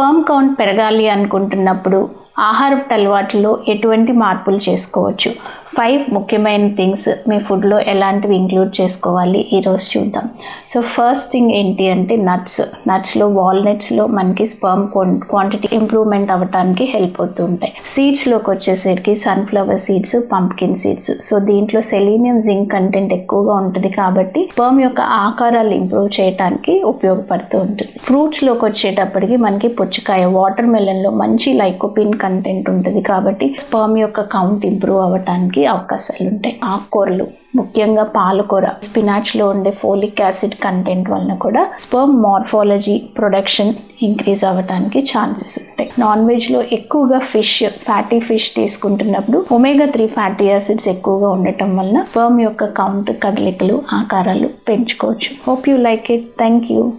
Sperm count పెరగాలి అనుకుంటున్నప్పుడు ఆహారపు అలవాట్లలో ఎటువంటి మార్పులు చేసుకోవచ్చు? ఫైవ్ ముఖ్యమైన థింగ్స్ మీ ఫుడ్లో ఎలాంటివి ఇంక్లూడ్ చేసుకోవాలి ఈరోజు చూద్దాం. సో ఫస్ట్ థింగ్ ఏంటి అంటే నట్స్ నట్స్లో వాల్నట్స్లో మనకి స్పర్మ్ క్వాంటిటీ ఇంప్రూవ్మెంట్ అవ్వడానికి హెల్ప్ అవుతూ ఉంటాయి సీడ్స్లోకి వచ్చేసరికి sunflower seeds pumpkin seeds so దీంట్లో సెలీనియం జింక్ కంటెంట్ ఎక్కువగా ఉంటుంది కాబట్టి స్పర్మ్ యొక్క ఆకారాలు ఇంప్రూవ్ చేయడానికి ఉపయోగపడుతూ ఉంటుంది. ఫ్రూట్స్లోకి వచ్చేటప్పటికి మనకి పుచ్చకాయ వాటర్ మెలన్లో మంచి లైకోపిన్ కంటెంట్ ఉంటుంది కాబట్టి స్పర్మ్ యొక్క కౌంట్ ఇంప్రూవ్ అవ్వడానికి అవకాశాలు ఉంటాయి ఆకుకూరలు ముఖ్యంగా పాలకూర స్పినాచ్లో ఉండే ఫోలిక్ యాసిడ్ కంటెంట్ వలన కూడా స్పర్మ్ మార్ఫాలజీ ప్రొడక్షన్ ఇంక్రీజ్ అవ్వడానికి ఛాన్సెస్ ఉంటాయి. నాన్ వెజ్లో ఎక్కువగా ఫిష్ ఫ్యాటీ ఫిష్ తీసుకుంటున్నప్పుడు ఒమేగా త్రీ ఫ్యాటీ యాసిడ్స్ ఎక్కువగా ఉండటం వలన స్పర్మ్ యొక్క కౌంట్ కదలికలు ఆకారాలు పెంచుకోవచ్చు. Hope you like it. Thank you.